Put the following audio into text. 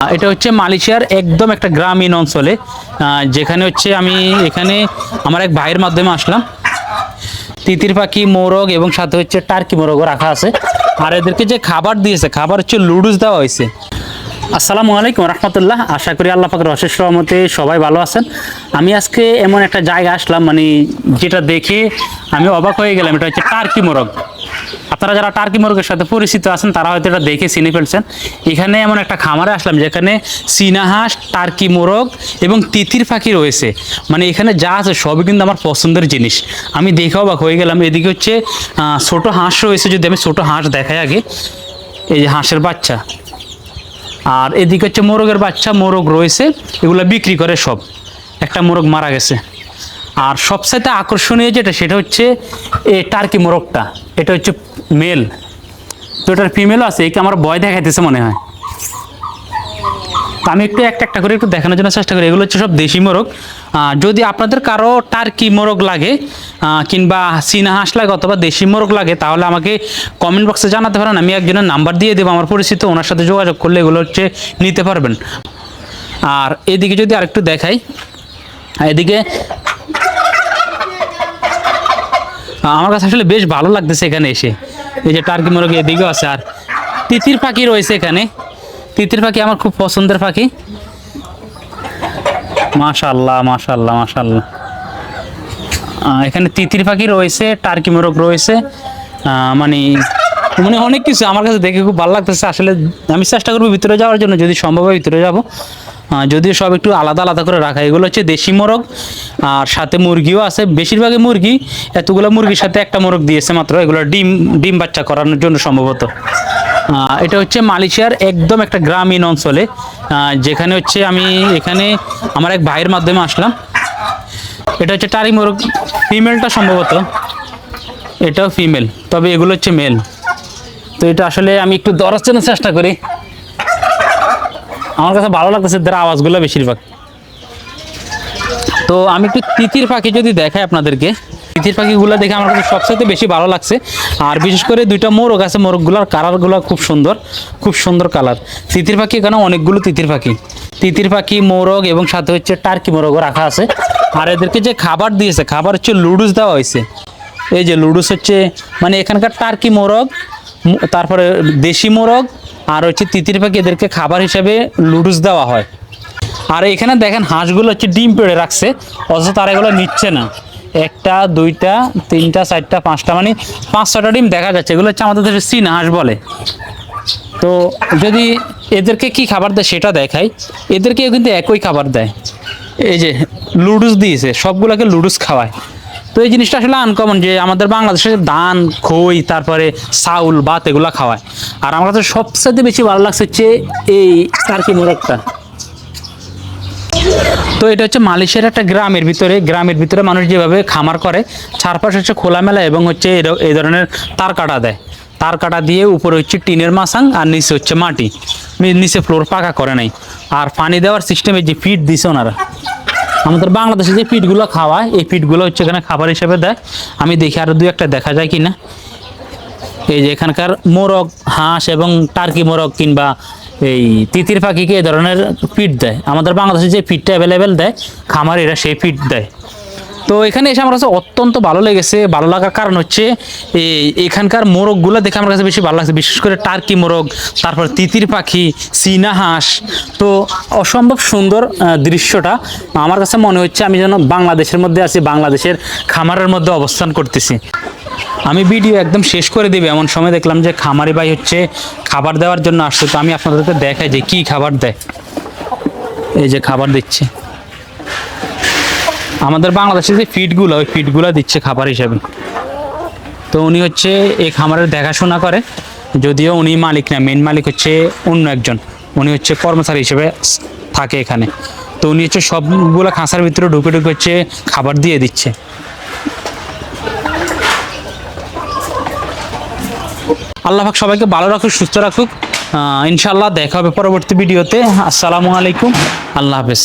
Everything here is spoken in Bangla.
এটা হচ্ছে মালয়েশিয়ার একদম একটা গ্রামীণ অঞ্চলে। যেখানে হচ্ছে আমি এখানে আমার এক ভাইয়ের মাধ্যমে আসলাম। তিতির পাখি, মোরগ এবং সাথে হচ্ছে টার্কি মোরগও রাখা আছে। আর এদেরকে যে খাবার দিয়েছে, খাবার হচ্ছে লুডুস দেওয়া হয়েছে। আসসালামু আলাইকুম রহমতুল্লাহ। আশা করি আল্লাহ পাকের অশেষ রহমতে সবাই ভালো আছেন। আমি আজকে এমন একটা জায়গা আসলাম মানে যেটা দেখে আমি অবাক হয়ে গেলাম। এটা হচ্ছে টার্কি মোরগ। আপনারা যারা টার্কি মোরগের সাথে পরিচিত আছেন, তারা হয়তো এটা দেখে চিনে ফেলছেন। এখানে এমন একটা খামারে আসলাম, যেখানে চীনা হাঁস, টার্কি মোরগ এবং তিতির পাখি রয়েছে। মানে এখানে যা আছে সবই কিন্তু আমার পছন্দের জিনিস। আমি দেখে অবাক হয়ে গেলাম। এদিকে হচ্ছে ছোট হাঁস রয়েছে, যদি আমি ছোট হাঁস দেখাই আগে। এই যে হাঁসের বাচ্চা। আর এদিকে হচ্ছে মোরগের বাচ্চা, মোরগ রয়েছে, এগুলো বিক্রি করে সব। একটা মোরগ মারা গেছে। আর সবচাইতে আকর্ষণীয় যেটা, সেটা হচ্ছে এই টার্কি মোরগটা। এটা হচ্ছে মেল। তো এটার ফিমেলও আছে, একে আমার ভয় দেখাইতেছে মনে হয়। আমি একটু একটা একটা করে একটু দেখানোর জন্য চেষ্টা করি। এগুলো হচ্ছে সব দেশি মোরগ। যদি আপনাদের কারও টার্কি মোরগ লাগে কিংবা চীনা হাঁস লাগে অথবা দেশি মোরগ লাগে, তাহলে আমাকে কমেন্ট বক্সে জানাতে পারেন। আমি একজনের নাম্বার দিয়ে দেবো আমার পরিচিত, ওনার সাথে যোগাযোগ করলে এগুলো হচ্ছে নিতে পারবেন। আর এদিকে যদি আরেকটু দেখাই, এদিকে আমার কাছে আসলে বেশ ভালো লাগতেছে এখানে এসে। এই যে টার্কি মোরগ এদিকেও আছে আর তিতির পাখি রয়েছে এখানে। তিতির পাখি আমার খুব পছন্দের পাখি। মাশাল্লাহ মাশাল্লাহ মাশাল্লাহ এখানে তিতির পাখি রয়েছে, টার্কি মোরগ রয়েছে। মানে মানে অনেক কিছু আমার কাছে দেখে খুব ভালো লাগতেছে। আসলে আমি চেষ্টা করব ভিতরে যাওয়ার জন্য, যদি সম্ভব হয় ভিতরে যাব। যদিও সব একটু আলাদা আলাদা করে রাখা। এগুলো হচ্ছে দেশি মোরগ, আর সাথে মুরগিও আছে। বেশিরভাগই মুরগি, এতগুলো মুরগির সাথে একটা মোরগ দিয়েছে মাত্র। এগুলো ডিম ডিম বাচ্চা করানোর জন্য সম্ভবত। এটা হচ্ছে মালয়েশিয়ার একদম একটা গ্রামীণ অঞ্চলে। যেখানে হচ্ছে আমি এখানে আমার এক ভাইয়ের মাধ্যমে আসলাম। এটা হচ্ছে টারি মোরগ। ফিমেলটা সম্ভবত। এটাও ফিমেল, তবে এগুলো হচ্ছে মেল। তো এটা আসলে আমি একটু ধরার জন্য চেষ্টা করি। আমার কাছে ভালো লাগতেছে এদের আওয়াজগুলো বেশিরভাগ। তো আমি একটু তিতির পাখি যদি দেখাই আপনাদেরকে, তিতির পাখিগুলো দেখে আমার কাছে সবচেয়ে বেশি ভালো লাগছে। আর বিশেষ করে দুইটা মোরগ আছে, মোরগগুলোর কালারগুলো খুব সুন্দর খুব সুন্দর কালার। তিতির পাখি এখানে অনেকগুলো তিতির পাখি। তিতির পাখি, মোরগ এবং সাথে হচ্ছে টার্কি মোরগও রাখা আছে। আর এদেরকে যে খাবার দিয়েছে, খাবার হচ্ছে লুডুস দেওয়া হয়েছে। এই যে লুডুস হচ্ছে মানে এখানকার টার্কি মোরগ, তারপরে দেশি মোরগ আর হচ্ছে তিতির পাখি এদেরকে খাবার হিসেবে লুডুস দেওয়া হয়। আর এখানে দেখেন, হাঁসগুলো হচ্ছে ডিম পেড়ে রাখছে, অথচ তারা এগুলো নিচ্ছে না। একটা, দুইটা, তিনটা, চারটা, পাঁচটা মানে পাঁচ ছটা ডিম দেখা যাচ্ছে। এগুলো হচ্ছে আমাদের দেশে চীনা হাঁস বলে। তো যদি এদেরকে কি খাবার দেয় সেটা দেখাই। এদেরকেও কিন্তু একই খাবার দেয়। এই যে লুডুস দিয়েছে, সবগুলোকে লুডুস খাওয়ায়। তো এই জিনিসটা আসলে আনকমন যে আমাদের বাংলাদেশে ধান, খই, তারপরে চাউল, ভাত এগুলো খাওয়ায়। আর আমার কাছে সবচেয়ে বেশি ভালো লাগছে হচ্ছে এই টার্কি মোরগটা। তো এটা হচ্ছে মালয়েশিয়ার একটা গ্রামের ভিতরে গ্রামের ভিতরে মানুষ যেভাবে খামার করে, চারপাশে হচ্ছে খোলামেলা এবং হচ্ছে এই ধরনের তার কাটা দেয়। তার কাটা দিয়ে উপরে হচ্ছে টিনের মাসাং আর নিচে হচ্ছে মাটি। নিচে ফ্লোর পাকা করে নাই। আর পানি দেওয়ার সিস্টেমে যে ফিট দিছে ওনারা আমাদের বাংলাদেশে যে পিঠগুলো খাওয়ায়, এই পিঠগুলো হচ্ছে এখানে খাবার হিসেবে দেয়। আমি দেখি আরও দু একটা দেখা যায় কিনা। এই যে এখানকার মোরগ, হাঁস এবং টার্কি মোরগ কিংবা এই তিতির পাখিকে এই ধরনের পিট দেয়। আমাদের বাংলাদেশে যে পিটটা অ্যাভেলেবেল দেয় খামার এরা সেই পিট দেয়। তো এখানে এসে আমার কাছে অত্যন্ত ভালো লেগেছে, ভালো লাগার কারণ হচ্ছে এই এখানকার মোরগগুলো দেখে আমার কাছে বেশি ভালো লাগছে, বিশেষ করে টার্কি মোরগ, তারপর তিতির পাখি, চীনা হাঁস। তো অসম্ভব সুন্দর দৃশ্যটা। আমার কাছে মনে হচ্ছে আমি যেন বাংলাদেশের মধ্যে আছি, বাংলাদেশের খামারের মধ্যে অবস্থান করতেছি। আমি ভিডিও একদম শেষ করে দেবে, এমন সময় দেখলাম যে খামারি ভাই হচ্ছে খাবার দেওয়ার জন্য আসছে, তো আমি আপনাদেরকে দেখাই যে কি খাবার দেয়। এই যে খাবার দিচ্ছে। আমাদের বাংলাদেশে যে ফিডগুলো ওই ফিডগুলো দিচ্ছে খাবার হিসেবে। তো উনি হচ্ছে এই খামারের দেখাশোনা করে, যদিও উনি মালিক না মেন মালিক হচ্ছে অন্য একজন। উনি হচ্ছে কর্মচারী হিসেবে থাকে এখানে। তো উনি হচ্ছে সবগুলো খাঁচার ভিতরে ঢুকে ঢুকে হচ্ছে খাবার দিয়ে দিচ্ছে। আল্লাহ পাক সবাইকে ভালো রাখুক, সুস্থ রাখুক। ইনশাল্লাহ দেখা হবে পরবর্তী ভিডিওতে। আসসালামু আলাইকুম। আল্লাহ হাফেজ।